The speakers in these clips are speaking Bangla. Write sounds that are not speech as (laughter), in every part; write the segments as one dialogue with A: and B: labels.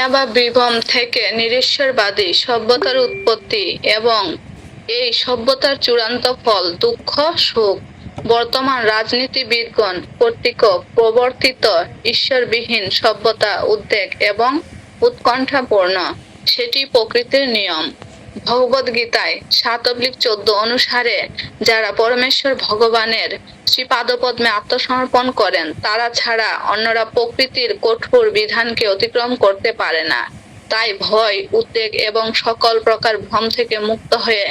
A: মায়াবা বিভম থেকে নিরেশ্বরবাদী সভ্যতার উৎপত্তি এবং এই সভ্যতার চূড়ান্ত ফল দুঃখ সুখ বর্তমান রাজনীতিবিদগণ কর্তৃক প্রবর্তিত ঈশ্বরবিহীন সভ্যতা উদ্বেগ এবং উৎকণ্ঠাপূর্ণ সেটি প্রকৃতির নিয়ম ভগবদ গীতায় সাত অব্লিক চোদ্দ অনুসারে যারা পরমেশ্বর ভগবানের পাদপদ্মে আত্মসমর্পণ করেন তারা ছাড়া অন্যরা প্রকৃতির কঠোর বিধানকে অতিক্রম করতে পারে না তাই ভয় উদ্বেগ এবং সকল প্রকার ভ্রম থেকে মুক্ত হয়ে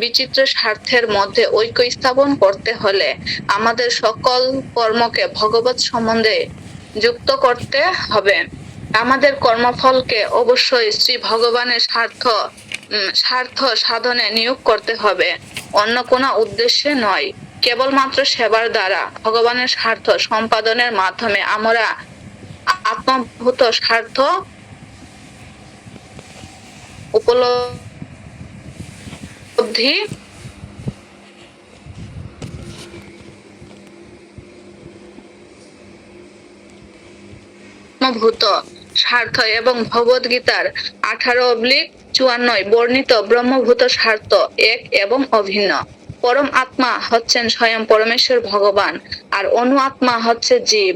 A: বিচিত্র স্বার্থের মধ্যে ঐক্য স্থাপন করতে হলে আমাদের সকল কর্মকে ভগবত সম্বন্ধে যুক্ত করতে হবে আমাদের কর্মফলকে অবশ্যই শ্রী ভগবানের স্বার্থ স্বার্থ সাধনে নিয়োগ করতে হবে অন্য কোনো উদ্দেশ্যে নয় কেবলমাত্র সেবার দ্বারা ভগবানের স্বার্থ সম্পাদনের মাধ্যমে আমরা আত্মভূত স্বার্থ উপলব্ধি ভূত স্বার্থ এবং গীতার আঠারো অব্লিক চুয়ান্নয় বর্ণিত ব্রহ্মভূত স্বার্থ এক এবং অভিন্ন পরম আত্মা হচ্ছেন স্বয়ং পরমেশ্বর ভগবান আর অনু আত্মা হচ্ছে জীব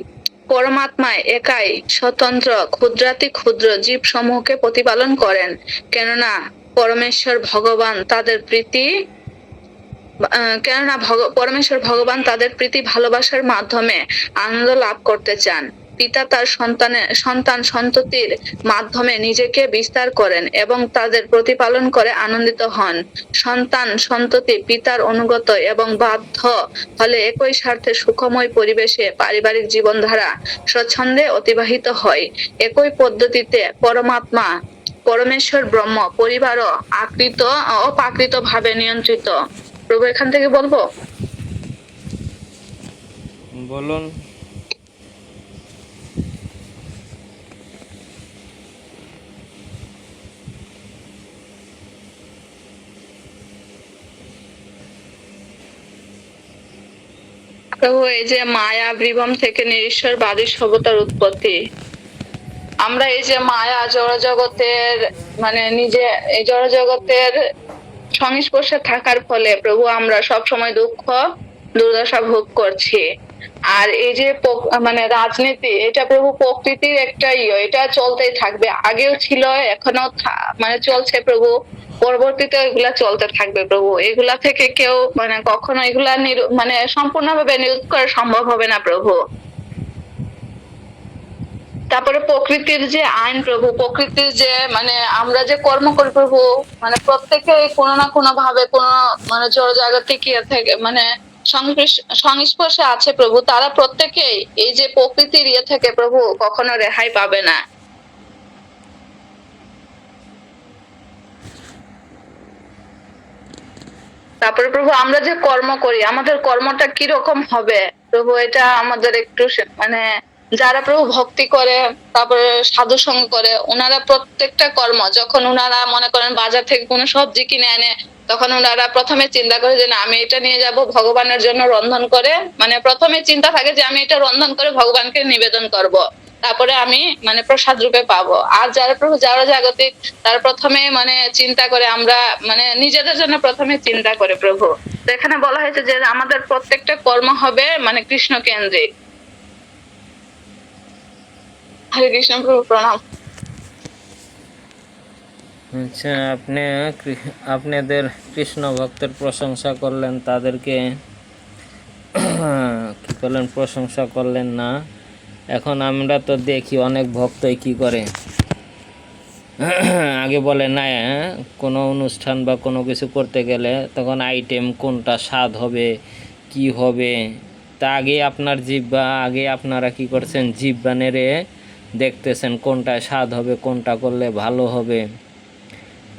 A: পরমাত্মায় একাই স্বতন্ত্র ক্ষুদ্রাতি ক্ষুদ্র জীব সমূহকে প্রতিপালন করেন কেননা পরমেশ্বর ভগবান তাদের প্রীতি কেননা পরমেশ্বর ভগবান তাদের প্রীতি ভালোবাসার মাধ্যমে আনন্দ লাভ করতে চান পিতা তার সন্তানের সন্তান সন্ততির মাধ্যমে নিজেকে বিস্তার করেন এবং তাদের প্রতিপালন করে আনন্দিত হন সন্তান সন্ততি পিতার অনুগত এবং বাধ্য হলে একই স্বার্থে সুখময় পরিবেশে পারিবারিক জীবনধারা স্বচ্ছন্দে অতিবাহিত হয় একই পদ্ধতিতে পরমাত্মা পরমেশ্বর ব্রহ্ম পরিবারও আকৃত অপাকৃত ভাবে নিয়ন্ত্রিত প্রভু এখান থেকে বলবো বলুন প্রভু এই যে মায়া বিভম থেকে বাদী সভ্যতার উৎপত্তি আমরা এই যে মায়া জড়জগতের মানে নিজে এই জড়জগতের সংস্পর্শে থাকার ফলে প্রভু আমরা সব সময় দুঃখ দুর্দশা ভোগ করছি আর এই যে মানে রাজনীতি এটা প্রভু প্রকৃতির একটা ইয়ে এটা চলতেই থাকবে আগেও ছিল এখনো মানে চলছে প্রভু পরবর্তীতে এগুলা চলতে থাকবে প্রভু এগুলা থেকে কেউ মানে কখনো এগুলা মানে সম্পূর্ণভাবে নিরোধ করা সম্ভব হবে না প্রভু তারপরে প্রকৃতির যে আইন প্রভু প্রকৃতির যে মানে আমরা যে কর্ম করি প্রভু মানে প্রত্যেকে কোনো না কোনো ভাবে কোনো মানে জড় জাগতিক ইয়ে থেকে মানে সংস্পর্শে আছে প্রভু তারা প্রত্যেকেই এই যে প্রকৃতির ইয়ে থেকে প্রভু কখনো রেহাই পাবে না তারপরে প্রভু আমরা যে কর্ম করি আমাদের কর্মটা কি রকম হবে প্রভু এটা আমাদের একটু মানে যারা প্রভু ভক্তি করে তারপরে সাধু সঙ্গ করে ওনারা প্রত্যেকটা কর্ম যখন ওনারা মনে করেন বাজার থেকে কোনো সবজি কিনে আনে তখন ওনারা প্রথমে চিন্তা করে যে না আমি এটা নিয়ে যাব ভগবানের জন্য রন্ধন করে মানে প্রথমে চিন্তা থাকে যে আমি এটা রন্ধন করে ভগবানকে নিবেদন করব। তারপরে আমি মানে প্রসাদ রূপে পাবো আর যারা যারা জাগতিক তারা প্রথমে মানে চিন্তা করে আমরা মানে নিজেদের জন্য প্রথমে চিন্তা করে প্রভু এখানে বলা হয়েছে যে আমাদের প্রত্যেকটা কর্ম হবে মানে কৃষ্ণ কেন্দ্রিক
B: আচ্ছা, আপনি আপনাদের কৃষ্ণ ভক্তের প্রশংসা করলেন তাদেরকে (coughs) কি করলেন প্রশংসা করলেন না এখন আমরা তো দেখি অনেক ভক্তই কি করে (clears throat) আগে বলে না কোনো অনুষ্ঠান বা কোনো কিছু করতে গেলে তখন আইটেম কোনটা স্বাদ হবে কি হবে তা আগে আপনার জিব্বা আগে আপনারা কি করছেন জিব্বা নেড়ে দেখতেছেন কোনটা স্বাদ হবে কোনটা করলে ভালো হবে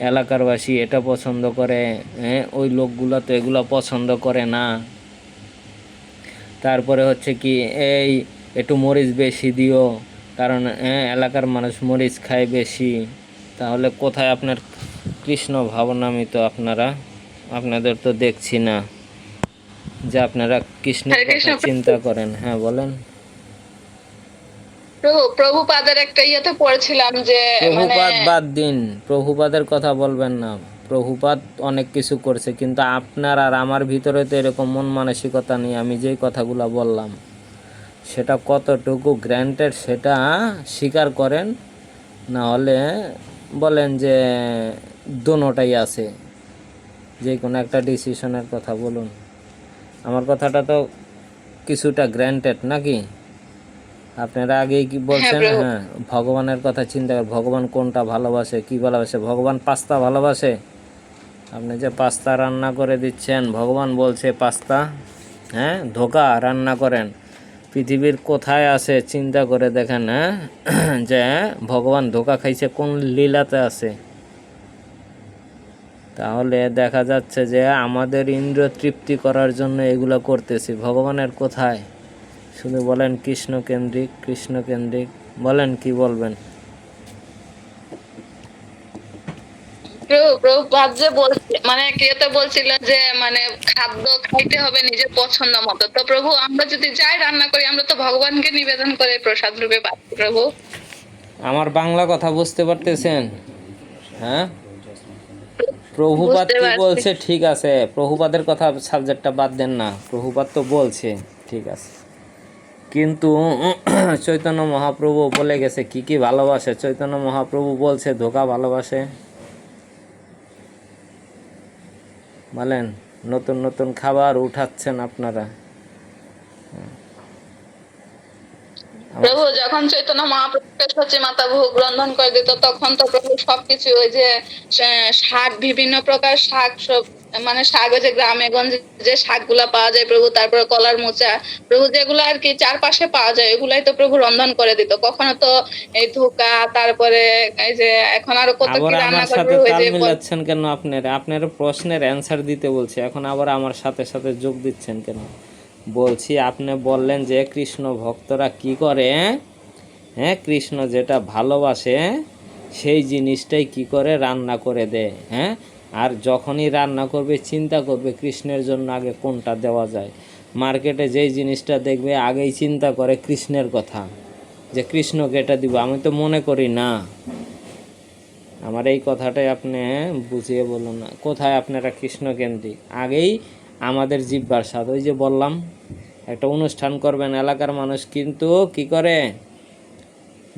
B: এলাকারবাসী এটা পছন্দ করে হ্যাঁ ওই লোকগুলো তো এগুলো পছন্দ করে না তারপরে হচ্ছে কি এই একটু মরিচ বেশি দিও কারণ হ্যাঁ, এলাকার মানুষ মরিচ খায় বেশি তাহলে কোথায় আপনার কৃষ্ণ তো আপনারা আপনাদের তো দেখছি না যে আপনারা কৃষ্ণ চিন্তা করেন হ্যাঁ বলেন প্রভুপাদের একটা যে মানে- বাদ দিন প্রভুপাদের কথা বলবেন না প্রভুপাত অনেক কিছু করছে কিন্তু আপনার আর আমার ভিতরে তো এরকম মন মানসিকতা নেই আমি যেই কথাগুলো বললাম সেটা কতটুকু গ্র্যান্টেড সেটা স্বীকার করেন না হলে বলেন যে দোনোটাই আছে যে কোনো একটা ডিসিশনের কথা বলুন আমার কথাটা তো কিছুটা গ্র্যান্টেড নাকি আপনারা আগেই কি হ্যাঁ, বলছেন হ্যাঁ ভগবানের কথা চিন্তা করেন ভগবান কোনটা ভালোবাসে কি ভালোবাসে ভগবান পাস্তা ভালোবাসে আপনি যে পাস্তা রান্না করে দিচ্ছেন ভগবান বলছে পাস্তা হ্যাঁ ধোকা রান্না করেন পৃথিবীর কোথায় আছে চিন্তা করে দেখেন হ্যাঁ (clears throat) যে ভগবান ধোকা খাইছে কোন লীলাতে আছে তাহলে দেখা যাচ্ছে যে আমাদের ইন্দ্র তৃপ্তি করার জন্য এগুলো করতেছি ভগবানের কোথায় শুধু বলেন কৃষ্ণ কেন্দ্রিক কৃষ্ণ কেন্দ্রিক বলেন কি বলবেন
A: মানে বলছিল যে মানে খাদ্য খাইতে হবে নিজের পছন্দ মতো তো প্রভু আমরা যদি যাই রান্না করি আমরা তো ভগবানকে নিবেদন করে প্রসাদ রূপে পাচ্ছি প্রভু আমার বাংলা কথা বুঝতে পারতেছেন হ্যাঁ প্রভুপাত বলছে ঠিক আছে প্রভুপাদের কথা সাবজেক্টটা বাদ দেন না প্রভুপাত তো বলছে ঠিক আছে কিন্তু চৈতন্য মহাপ্রভু বলে গেছে কি কি ভালোবাসে চৈতন্য মহাপ্রভু বলছে ধোকা ভালোবাসে
B: বলেন নতুন নতুন খাবার উঠাচ্ছেন আপনারা
A: প্রভু যখন চৈতন্য মহাপ্রভু সচি মাতা ভোগ রন্ধন করে দিত তখন তো প্রভু সবকিছু ওই যে শাক বিভিন্ন প্রকার শাক সবজি মানে শাক ওই যে গ্রামে গঞ্জে যে শাকগুলা পাওয়া যায় প্রভু তারপরে কলার মোচা প্রভু যেগুলো আর কি চারপাশে পাওয়া যায় ওগুলাই তো প্রভু রন্ধন করে দিত কখনো তো এই ধোকা তারপরে এই যে এখন আরো কত কি রান্না করে হয়ে যায় মিলাচ্ছেন কেন আপনার আপনার প্রশ্নের অ্যানসার দিতে বলছি এখন আবার আমার সাথে সাথে যোগ দিচ্ছেন কেন বলছি আপনি বললেন যে কৃষ্ণ ভক্তরা কি করে হ্যাঁ কৃষ্ণ যেটা ভালোবাসে সেই জিনিসটাই কি করে রান্না করে দেয় হ্যাঁ আর যখনই রান্না করবে চিন্তা করবে কৃষ্ণের জন্য আগে কোনটা দেওয়া যায় মার্কেটে যেই জিনিসটা দেখবে আগেই চিন্তা করে কৃষ্ণের কথা যে কৃষ্ণকে এটা দিব আমি তো মনে করি না আমার এই কথাটাই আপনি বুঝিয়ে বলুন না কোথায় আপনারা কৃষ্ণকেন্দ্রিক আগেই আমাদের জিব্বার সাথে ওই যে বললাম একটা অনুষ্ঠান করবেন এলাকার মানুষ কিন্তু কি করে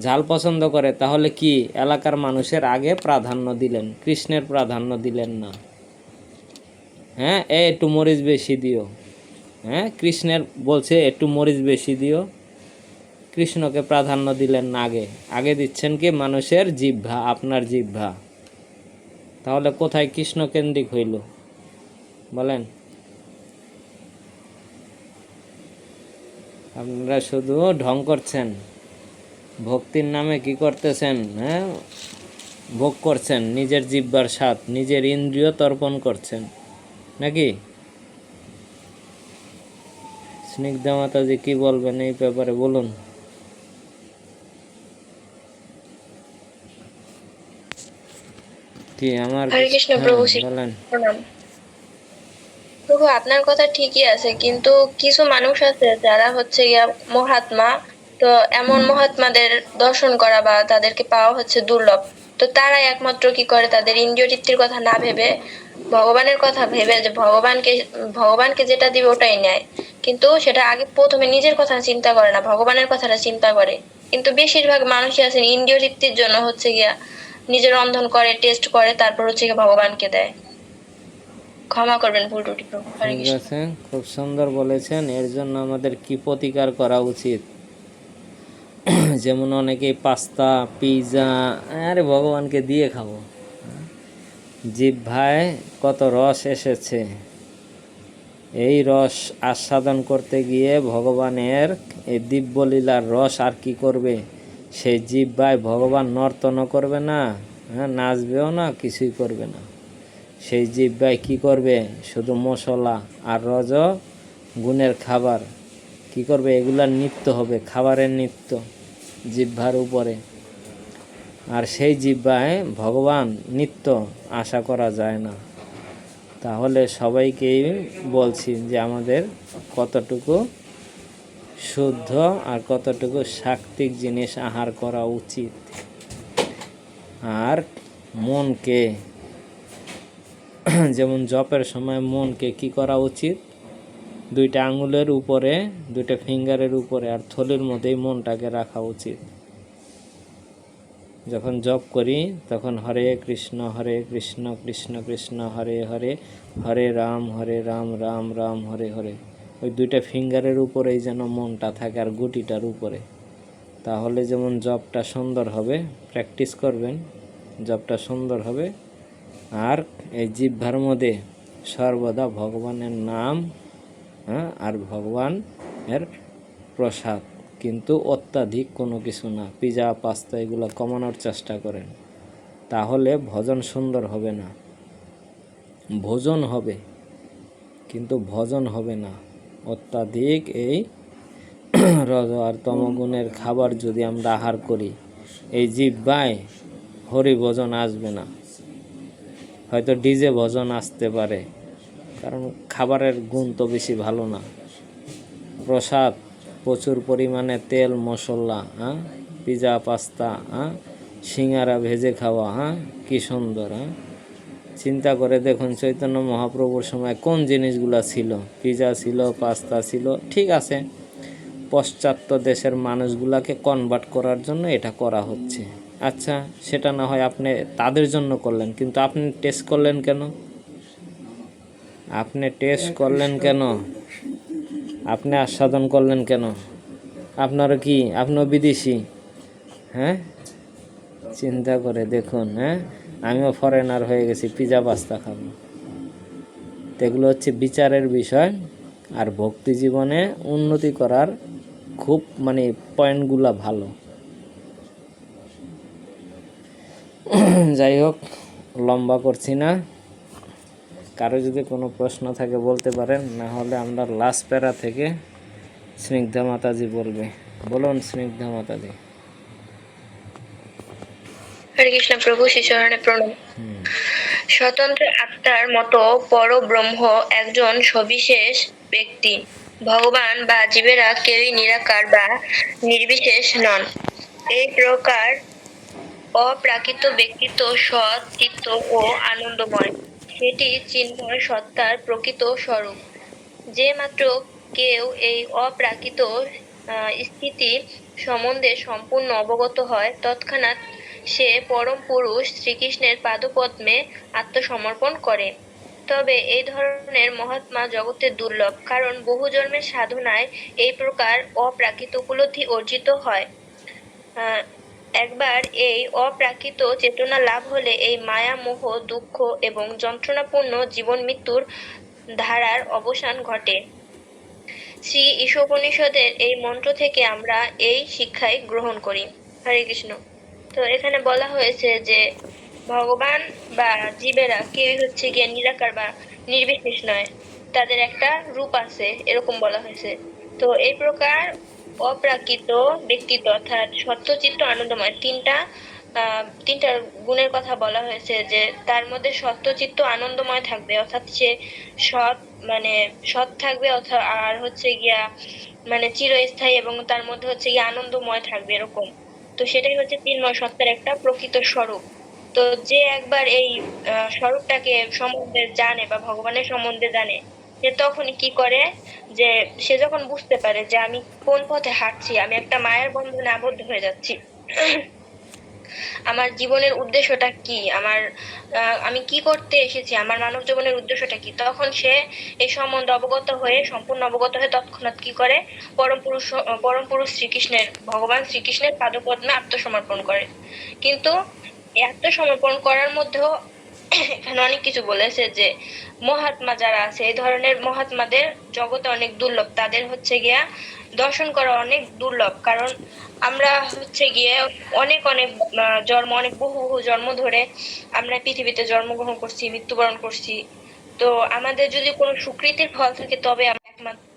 A: ঝাল পছন্দ করে তাহলে কি এলাকার মানুষের আগে প্রাধান্য দিলেন কৃষ্ণের প্রাধান্য দিলেন না হ্যাঁ এ একটু মরিচ বেশি দিও হ্যাঁ কৃষ্ণের বলছে একটু মরিচ বেশি দিও কৃষ্ণকে প্রাধান্য দিলেন না আগে আগে দিচ্ছেন কি মানুষের জিহ্বা আপনার জিহ্বা তাহলে কোথায় কৃষ্ণকেন্দ্রিক হইল বলেন
B: আপনারা শুধু ঢং করছেন ভক্তির নামে কি করতেছেন হ্যাঁ ভোগ করছেন নিজের জিব্বার স্বাদ নিজের ইন্দ্রিয় তর্পণ করছেন নাকি স্নিগ্ধা মাতাজি কি বলবেন এই ব্যাপারে বলুন কি আমার হ্যাঁ, বলেন
A: প্রভু আপনার কথা ঠিকই আছে কিন্তু কিছু মানুষ আছে যারা হচ্ছে মহাত্মা তো এমন মহাত্মাদের দর্শন করা বা তাদেরকে পাওয়া হচ্ছে দুর্লভ তো তারাই একমাত্র কি করে তাদের ইন্দ্রিয় তৃপ্তির কথা না ভেবে ভগবানের কথা ভেবে যে ভগবানকে ভগবানকে যেটা দিবে ওটাই নেয় কিন্তু সেটা আগে প্রথমে নিজের কথা চিন্তা করে না ভগবানের কথাটা চিন্তা করে কিন্তু বেশিরভাগ মানুষই আছেন ইন্দ্রিয় তৃপ্তির জন্য হচ্ছে গিয়া নিজের রন্ধন করে টেস্ট করে তারপর হচ্ছে গিয়ে ভগবানকে দেয় ক্ষমা করবেন ভুল ত্রুটি প্রভু খুব সুন্দর বলেছেন এর জন্য আমাদের কি প্রতিকার করা উচিত
B: যেমন অনেকে পাস্তা পিৎজা আরে ভগবানকে দিয়ে খাবো ভাই কত রস এসেছে এই রস আস্বাদন করতে গিয়ে ভগবানের এই দিব্যলীলার রস আর কি করবে সেই ভাই ভগবান নর্তন করবে না হ্যাঁ নাচবেও না কিছুই করবে না সেই ভাই কী করবে শুধু মশলা আর রজ গুণের খাবার কি করবে এগুলা নিত্য হবে খাবারের নিত্য জিহ্বার উপরে আর সেই জিহ্বায় ভগবান নিত্য আশা করা যায় না তাহলে সবাইকেই বলছি যে আমাদের কতটুকু শুদ্ধ আর কতটুকু সাত্ত্বিক জিনিস আহার করা উচিত আর মনকে যেমন জপের সময় মনকে কি করা উচিত দুইটা আঙুলের উপরে দুইটা ফিঙ্গারের উপরে আর থলির মধ্যেই মনটাকে রাখা উচিত যখন জপ করি তখন হরে কৃষ্ণ হরে কৃষ্ণ কৃষ্ণ কৃষ্ণ হরে হরে হরে রাম হরে রাম রাম রাম হরে হরে ওই দুইটা ফিঙ্গারের উপরেই যেন মনটা থাকে আর গুটিটার উপরে তাহলে যেমন জবটা সুন্দর হবে প্র্যাকটিস করবেন জবটা সুন্দর হবে আর এই জিভার মধ্যে সর্বদা ভগবানের নাম হ্যাঁ আর ভগবান এর প্রসাদ কিন্তু অত্যাধিক কোনো কিছু না পিজা পাস্তা এগুলো কমানোর চেষ্টা করেন তাহলে ভজন সুন্দর হবে না ভোজন হবে কিন্তু ভজন হবে না অত্যাধিক এই (clears throat) রজ আর তমগুণের খাবার যদি আমরা আহার করি এই জিব্বায় হরি ভজন আসবে না হয়তো ডিজে ভজন আসতে পারে কারণ খাবারের গুণ তো বেশি ভালো না প্রসাদ প্রচুর পরিমাণে তেল মশলা হ্যাঁ পিজা পাস্তা হ্যাঁ সিঙারা ভেজে খাওয়া হ্যাঁ কী সুন্দর হ্যাঁ চিন্তা করে দেখুন চৈতন্য মহাপ্রভুর সময় কোন জিনিসগুলো ছিল পিজা ছিল পাস্তা ছিল ঠিক আছে পশ্চাত্য দেশের মানুষগুলাকে কনভার্ট করার জন্য এটা করা হচ্ছে আচ্ছা সেটা না হয় আপনি তাদের জন্য করলেন কিন্তু আপনি টেস্ট করলেন কেন আপনি টেস্ট করলেন কেন আপনি আস্বাদন করলেন কেন আপনারও কি আপনিও বিদেশি হ্যাঁ চিন্তা করে দেখুন হ্যাঁ আমিও ফরেনার হয়ে গেছি পিজা পাস্তা খাবো এগুলো হচ্ছে বিচারের বিষয় আর ভক্তি জীবনে উন্নতি করার খুব মানে পয়েন্টগুলা ভালো যাই হোক লম্বা করছি না কারো যদি কোনো প্রশ্ন থাকে বলতে পারেন না হলে আমরা লাস্ট প্যারা থেকে স্নিগ্ধা মাতাজি বলবে বলুন স্নিগ্ধা মাতাজি
A: হরে কৃষ্ণ প্রভু শিশরণে প্রণাম স্বতন্ত্র আত্মার মতো একজন সবিশেষ ব্যক্তি ভগবান বা জীবেরা কেউই নিরাকার বা নির্বিশেষ নন এই প্রকার অপ্রাকৃত ব্যক্তিত্ব সৎ চিত্ত ও আনন্দময় সেটি চিন্ময় সত্তার প্রকৃত স্বরূপ যে মাত্র কেউ এই অপ্রাকৃত স্থিতি সম্বন্ধে সম্পূর্ণ অবগত হয় তৎক্ষণাৎ সে পরম পুরুষ শ্রীকৃষ্ণের পাদপদ্মে আত্মসমর্পণ করে তবে এই ধরনের মহাত্মা জগতে দুর্লভ কারণ বহু জন্মের সাধনায় এই প্রকার অপ্রাকৃত উপলব্ধি অর্জিত হয় একবার এই অপ্রাকৃত চেতনা লাভ হলে এই মায়া মোহ দুঃখ এবং যন্ত্রণাপূর্ণ জীবন মৃত্যুর ধারার অবসান ঘটে শ্রী ঈশোপনিষদের এই মন্ত্র থেকে আমরা এই শিক্ষায় গ্রহণ করি হরে কৃষ্ণ তো এখানে বলা হয়েছে যে ভগবান বা জীবেরা কেউই হচ্ছে গিয়ে নিরাকার বা নির্বিশেষ নয় তাদের একটা রূপ আছে এরকম বলা হয়েছে তো এই প্রকার অপ্রাকৃত ব্যক্তিত্ব অর্থাৎ সত্যচিত্ত আনন্দময় তিনটা তিনটার গুণের কথা বলা হয়েছে যে তার মধ্যে সত্যচিত্ত আনন্দময় থাকবে অর্থাৎ সে সৎ মানে সৎ থাকবে অর্থাৎ আর হচ্ছে গিয়া মানে চিরস্থায়ী এবং তার মধ্যে হচ্ছে গিয়া আনন্দময় থাকবে এরকম তো সেটাই হচ্ছে তিনময় সত্তার একটা প্রকৃত স্বরূপ তো যে একবার এই স্বরূপটাকে সম্বন্ধে জানে বা ভগবানের সম্বন্ধে জানে সে তখন কি করে যে সে যখন বুঝতে পারে যে আমি কোন পথে হাঁটছি আমি একটা মায়ের বন্ধনে আবদ্ধ হয়ে যাচ্ছি আমার জীবনের উদ্দেশ্যটা কি আমার আমি কি করতে এসেছি আমার মানব জীবনের উদ্দেশ্যটা কি তখন সে এই সম্বন্ধে অবগত হয়ে সম্পূর্ণ অবগত হয়ে তৎক্ষণাৎ কি করে পরম পুরুষ পরম পুরুষ শ্রীকৃষ্ণের ভগবান শ্রীকৃষ্ণের পাদপদ্মে আত্মসমর্পণ করে কিন্তু আত্মসমর্পণ করার মধ্যেও এখানে অনেক কিছু বলেছে যে মহাত্মা যারা আছে এই ধরনের মহাত্মাদের জগতে অনেক দুর্লভ তাদের হচ্ছে গিয়া দর্শন করা অনেক দুর্লভ কারণ আমরা হচ্ছে গিয়ে অনেক অনেক জন্ম অনেক বহু বহু জন্ম ধরে আমরা পৃথিবীতে জন্মগ্রহণ করছি মৃত্যুবরণ করছি তো আমাদের যদি কোনো সুকৃতির ফল থাকে তবে একমাত্র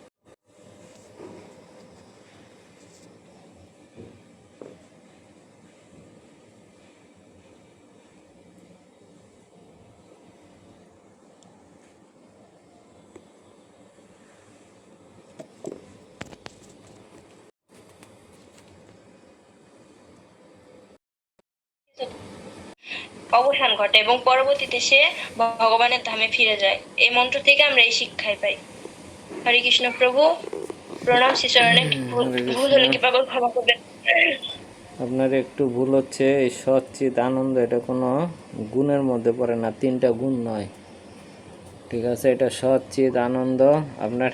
A: অবসান ঘটে এবং পরবর্তীতে সে ভগবানের ধামে ফিরে যায় এই মন্ত্র থেকে আমরা এই শিক্ষায় পাই হরে কৃষ্ণ প্রভু প্রণাম শিশরণে ভুল হলে কি পাবো ক্ষমা করবেন আপনার একটু ভুল হচ্ছে এই সচিত আনন্দ এটা কোনো গুণের মধ্যে পড়ে না তিনটা গুণ নয় ঠিক আছে এটা সচিত আনন্দ আপনার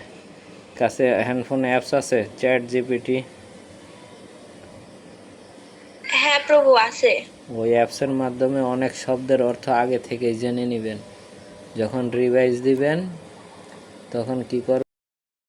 A: কাছে হ্যান্ডফোন অ্যাপস আছে চ্যাট জিপিটি হ্যাঁ প্রভু আছে ওই অ্যাপসের মাধ্যমে অনেক শব্দের অর্থ আগে থেকেই জেনে নেবেন যখন রিভাইজ দিবেন তখন কি করবেন